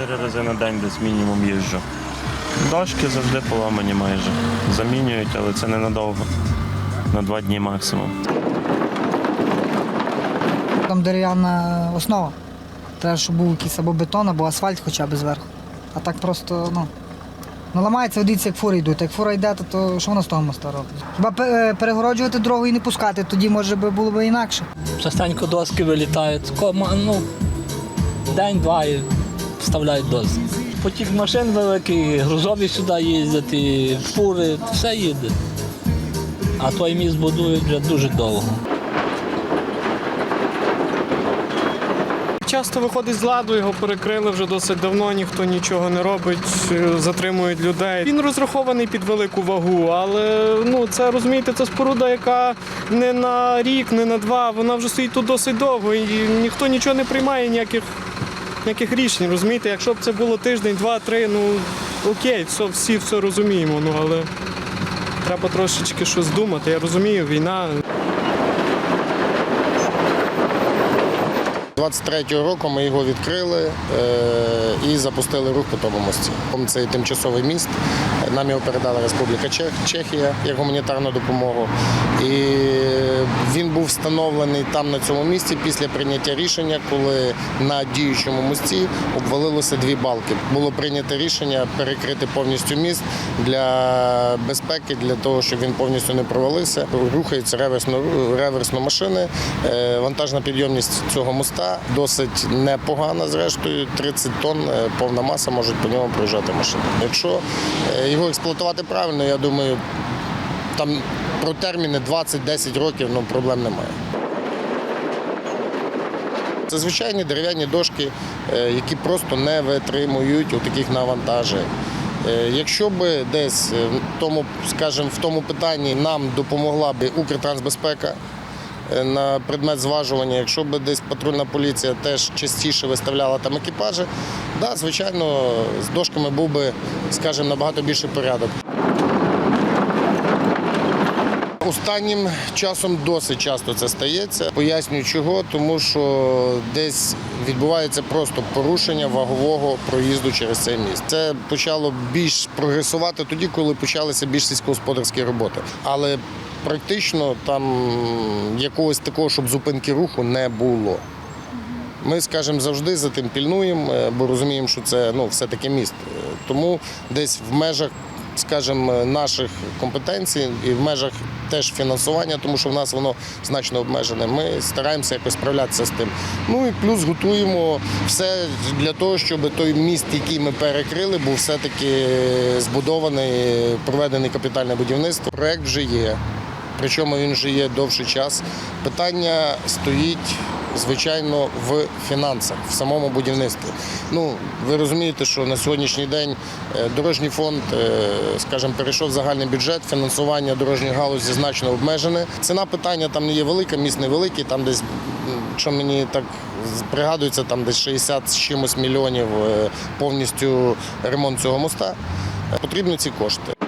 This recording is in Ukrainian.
3-4 рази на день десь мінімум їжджу. Дошки завжди поламані майже. Замінюють, але це ненадовго. На два дні максимум. Там дерев'яна основа. Треба, щоб був якийсь або бетон, або асфальт хоча б зверху. А так просто, ну. Ну ламається, от дивіться, як фури йдуть. Як фура йде, то, то що вона з того моста робить? Хіба пе- е, перегороджувати дорогу і не пускати, тоді може би було б інакше. Частенько доски вилітають. Тако, ма- Ну, день-два і вставляють доски. Потік машин великий, грузові сюди їздять, і фури, все їде. А той міст будують вже дуже довго. Часто виходить з ладу, його перекрили вже досить давно, ніхто нічого не робить, е, затримують людей. Він розрахований під велику вагу, але ну це розумієте, це споруда, яка не на рік, не на два. Вона вже стоїть тут досить довго, і ніхто нічого не приймає, ніяких, ніяких рішень. Розумієте, якщо б це було тиждень, два, три, ну окей, все, всі все розуміємо. Ну але треба трошечки щось думати. Я розумію, війна. 23-го року ми його відкрили е, і запустили рух по тому мості. Це тимчасовий міст. Нам його передала Республіка Чехія як гуманітарну допомогу. І він був встановлений там на цьому місці після прийняття рішення, коли на діючому мості обвалилося дві балки. Було прийнято рішення перекрити повністю міст для безпеки, для того, щоб він повністю не провалився. Рухаються реверсно, реверсно машини. Е, Вантажна підйомність цього моста досить непогана. Зрештою, 30 тонн е, повна маса можуть по ньому проїжджати машини. Якщо е, його експлуатувати правильно, я думаю, там про терміни 20-10 років ну, проблем немає. Це звичайні дерев'яні дошки, е, які просто не витримують у таких навантажень. Якщо би десь в тому, скажімо, в тому питанні нам допомогла би Укртрансбезпека на предмет зважування, якщо б десь патрульна поліція теж частіше виставляла там екіпажі, да, звичайно, з дошками був би, скажімо, набагато більший порядок. Останнім часом досить часто це стається. Пояснюю чого, тому що десь відбувається просто порушення вагового проїзду через цей міст. Це почало більш прогресувати тоді, коли почалися більш сільськогосподарські роботи. Але практично там якогось такого, щоб зупинки руху не було. Ми, скажімо, завжди за тим пільнуємо, е, бо розуміємо, що це ну, все-таки міст. Е, Тому десь в межах, скажімо, наших компетенцій і в межах теж фінансування, тому що в нас воно значно обмежене. Ми стараємося якось справлятися з тим. Ну і плюс готуємо все для того, щоб той міст, який ми перекрили, був все-таки збудований, проведений капітальне будівництво. Проект вже є. Причому він вже є довший час. Питання стоїть, звичайно, в фінансах, в самому будівництві. Ну, ви розумієте, що на сьогоднішній день е, дорожній фонд, е, скажімо, перейшов в загальний бюджет, фінансування дорожньої галузі значно обмежене. Ціна питання там не є велика, міст невеликий, там десь, що мені так пригадується, там десь 60 з чимось мільйонів е, повністю ремонт цього моста. Потрібні ці кошти.